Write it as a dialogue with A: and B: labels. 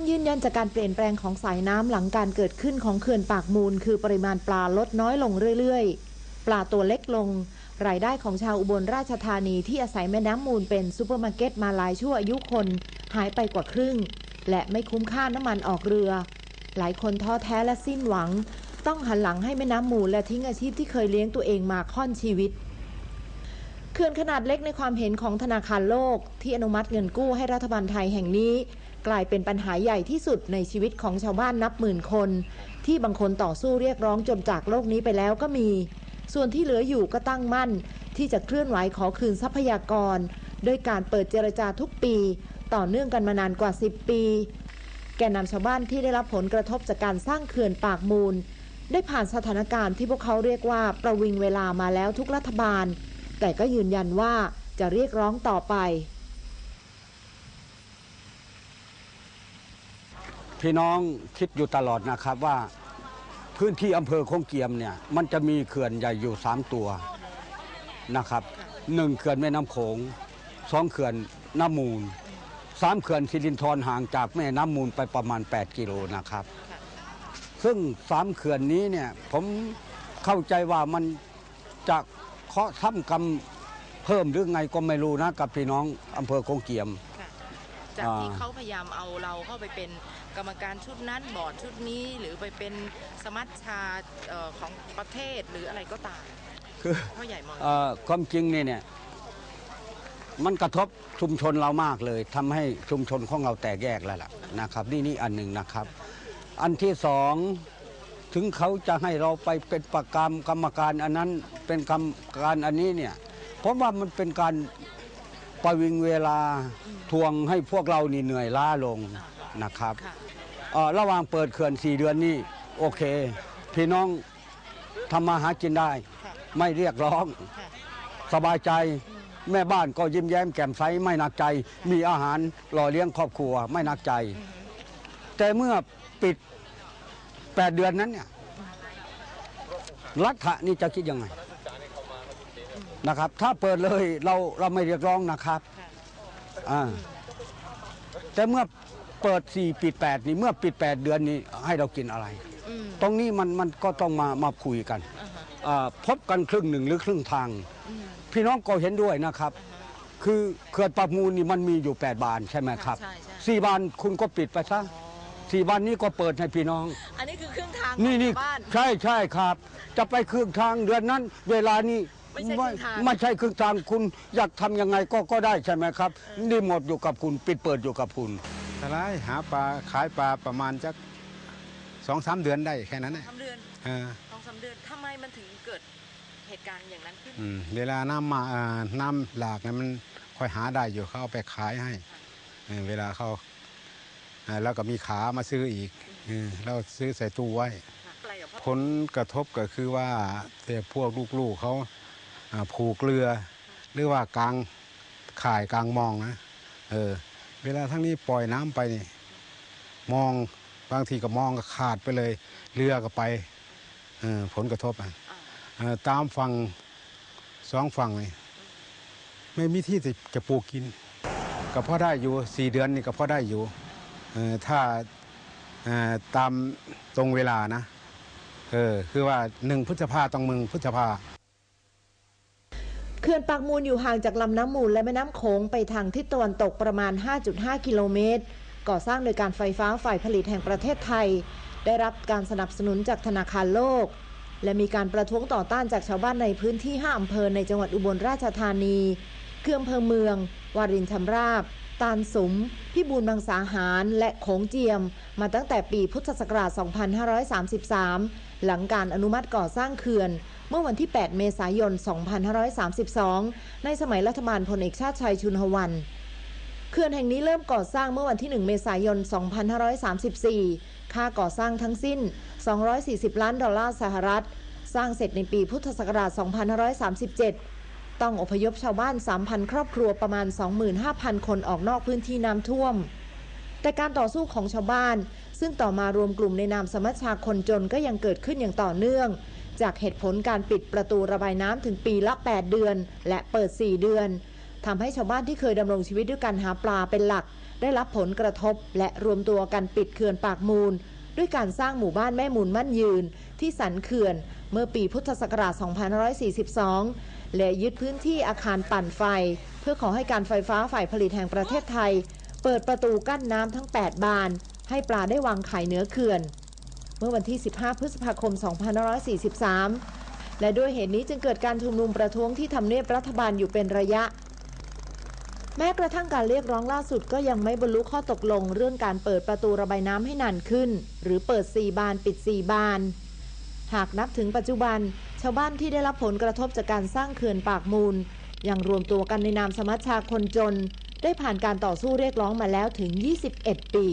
A: ำยืนยันจากการเปลี่ยนแปลงของสายน้ำหลังการเกิดขึ้นของเขื่อนปากมูล คือปริมาณปลาลดน้อยลงเรื่อยๆ ปลาตัวเล็กลง รายได้ของชาวอุบลราชธานีที่อาศัยแม่น้ำมูลเป็นซูเปอร์มาร์เก็ตมาหลายชั่วอายุคน หายไปกว่าครึ่ง และไม่คุ้มค่าน้ำมันออกเรือ หลายคนท้อแท้และสิ้นหวัง ต้องหันหลังให้แม่น้ำมูลและทิ้งอาชีพที่เคยเลี้ยงตัวเองมาค่อนชีวิต ขื่อนขนาดเล็กในความเห็นของธนาคารโลก ที่อนุมัติเงินกู้ให้รัฐบาลไทยแห่งนี้ กลายเป็นปัญหาใหญ่ที่สุดในชีวิตของชาวบ้านนับหมื่นคน ที่บางคนต่อสู้เรียกร้องจนจากโลกนี้ไปแล้วก็มี ส่วนที่เหลืออยู่ก็ตั้งมั่น ที่จะเคลื่อนไหวขอคืนทรัพยากร โดยการเปิดเจรจาทุกปี ต่อเนื่องกันมานานกว่า 10 ปี แกนนำชาวบ้านที่ได้รับผลกระทบจากการสร้างเขื่อนปากมูล ได้ผ่านสถานการณ์ที่พวกเขาเรียกว่าประวิงเวลามาแล้วทุกรัฐบาล แต่ก็ยืนยันว่าจะเรียกร้องต่อไป
B: พี่น้องคิดอยู่ตลอดนะครับว่าพื้นที่อำเภอคงเกียมเนี่ยมันจะมีเขื่อนใหญ่อยู่ 3 ตัวนะครับหนึ่งเขื่อนแม่น้ำโขงสองเขื่อนน้ำมูลสามเขื่อนสิรินธรห่างจากแม่น้ำมูลไปประมาณ 8 กิโลนะครับ ซึ่งสามเขื่อนนี้เนี่ยผมเข้าใจว่ามันจะ เคาะทำกรรมเพิ่มหรือไงก็ไม่รู้นะกับพี่น้องอำเภอคงเกียม
C: ค่ะจาก
B: อ่า
C: ที่เขาพยายามเอาเราเข้าไปเป็นกรรมการชุดนั้นบอร์ดชุดนี้หรือไปเป็นสมัชชาเอ่อของประเทศหรืออะไรก็ตาม
B: คือ
C: พ่อใหญ่มอง
B: เอ่อความจริงเนี่ยเนี่ยมันกระทบชุมชนเรามากเลยทำให้ชุมชนของเราแตกแยกแล้วล่ะนะครับ นี่นี่อันหนึ่งนะครับ อันที่สอง ถึงเขาจะให้เราไปเป็นประกรรมกรรมการอันนั้นเป็นกรรมการอันนี้เนี่ยผมว่ามันเป็นการประวิงเวลาทวงให้พวกเรานี่เหนื่อยล้าลงนะครับะระหว่างเปิดเขื่อนสี่เดือนนี่โอเค พี่น้องทำมาหากินได้ ไม่เรียกร้อง สบายใจแม่บ้านก็ยิ้มแย้มแจ่มใสไม่หนักใจ มีอาหารหล่อเลี้ยงครอบครัวไม่หนักใจ แต่เมื่อปิด 8 เดือนนั้นเนี่ยรัฐะนี่จะคิดยังไงนะครับ ถ้าเปิดเลยเราเราไม่เรียกร้องนะครับ
C: ค่ะ
B: อ่าแต่เมื่อเปิด 4 ปิด 8 นี่เมื่อปิด 8 เดือนนี้ให้เรากินอะไร
C: อืม
B: ตรงนี้มันมันก็ต้องมามาคุยกัน
C: อ่าฮะ
B: อ่าพบกันครึ่งหนึ่งหรือครึ่งทาง
C: อืม
B: พี่น้องก็เห็นด้วยนะครับ คือเขื่อนปากมูลนี่มันมีอยู่ 8 บานใช่ไหมครับ
C: ใช่ใช่
B: สี่บานคุณก็ปิดไปซะ สี่บานนี้ก็เปิดให้พี่น้อง
C: อันนี้คือครึ่งทาง
B: นี่
C: ของ
B: นี่
C: ชาวบ้าน
B: ใช่ใช่ครับ จะไปครึ่งทางเดือนนั้น เวลานี้
C: ไม่ใช่ครึ่งทาง
B: ไม่ใช่ครึ่งทางคุณอยากทำยังไงก็ก็ได้ใช่ไหมครับ นี่หมดอยู่กับคุณ ปิดเปิดอยู่กับคุณ
D: อะไรหาปลาขายปลาประมาณจักสองสามเดือนได้แค่นั้นแหละ
C: ทำเดือน
D: เออ
C: สองสามเดือนทำไมมันถึงเกิดเหตุการณ์อย่างนั้นขึ้น
D: อืมเวลาน้ำมาอ่าน้ำหลากเนี่ยมันค่อยหาได้อยู่เขาเอาไปขายให้เออเวลาเขาอ่า แล้วก็มีขามาซื้ออีกเออแล้วซื้อใส่ตู้ไว้
C: อะไรกับพ่อ
D: ผลกระทบก็คือว่าแต่พวกลูกๆเขาอ่าผูกเรือ หรือว่ากลางข่ายกลางมองนะเออเวลาทั้งนี้ปล่อยน้ำไปนี่มองบางทีก็มองก็ขาดไปเลย เรือก็ไปเออผลกระทบอะ
C: อ่า
D: เอ่อตามฝั่งสองฝั่งนี่ไม่มีที่จะจะปลูกกิน ก็พอได้อยู่สี่เดือนนี่ก็พอได้อยู่เอ่อ ถ้าออตามตรงเวลานะเออคือว่าหนึ่งพฤษภาต้องมึงพฤษภา
A: เขื่อนปากมูลอยู่ห่างจากลำน้ำมูลและแม่น้ำโขงไปทางทิศตะวันตกประมาณ 5.5 กิโลเมตร ก่อสร้างโดยการไฟฟ้าฝ่ายผลิตแห่งประเทศไทย ได้รับการสนับสนุนจากธนาคารโลก และมีการประท้วงต่อต้านจากชาวบ้านในพื้นที่ 5 อำเภอในจังหวัดอุบลราชธานี เคืออำเภอเมือง วารินชำราบ ตาลสุมพิบูลมังสาหาร และโขงเจียม มาตั้งแต่ปีพุทธศักราช 2533 หลังการอนุมัติก่อสร้างเขื่อน เมื่อวันที่ 8 เมษายน 2532 ในสมัยรัฐบาลพลเอกชาติชัยชุนหวันเขื่อนแห่งนี้เริ่มก่อสร้างเมื่อวันที่ 1 เมษายน 2534 ค่าก่อสร้างทั้งสิ้น 240 ล้านดอลลาร์สหรัฐ สร้างเสร็จในปีพุทธศักราช 2537 ต้องอพยพชาวบ้าน 3,000 ครอบครัวประมาณ 25,000 คนออกนอกพื้นที่น้ำท่วม แต่การต่อสู้ของชาวบ้าน ซึ่งต่อมารวมกลุ่มในนามสมัชชาคนจนก็ยังเกิดขึ้นอย่างต่อเนื่อง จากเหตุผลการปิดประตูระบายน้ำถึงปีละ 8 เดือน และเปิด 4 เดือนทำให้ชาวบ้านที่เคยดำรงชีวิตด้วยการหาปลาเป็นหลัก ได้รับผลกระทบ และรวมตัวกันปิดเขื่อนปากมูล ด้วยการสร้างหมู่บ้านแม่มูลมั่นยืน ที่สันเขื่อน เมื่อปีพุทธศักราช 2542 และยึดพื้นที่อาคารปั่นไฟ เพื่อขอให้การไฟฟ้าฝ่ายผลิตแห่งประเทศไทย เปิดประตูกั้นน้ำทั้ง 8 บาน ให้ปลาได้วางไข่เหนือเขื่อน เมื่อวันที่ 15 พฤษภาคม 2543 และด้วยเหตุนี้จึงเกิดการชุมนุมประท้วงที่ทำเนียบรัฐบาลอยู่เป็นระยะ แม้กระทั่งการเรียกร้องล่าสุดก็ยังไม่บรรลุข้อตกลง เรื่องการเปิดประตูระบายน้ำให้นานขึ้น หรือเปิด 4 บานปิด 4 บานหากนับถึงปัจจุบัน ชาวบ้านที่ได้รับผลกระทบจากการสร้างเขื่อนปากมูล ยังรวมตัวกันในนามสมัชชาคนจน ได้ผ่านการต่อสู้เรียกร้องมาแล้วถึง 21 ปี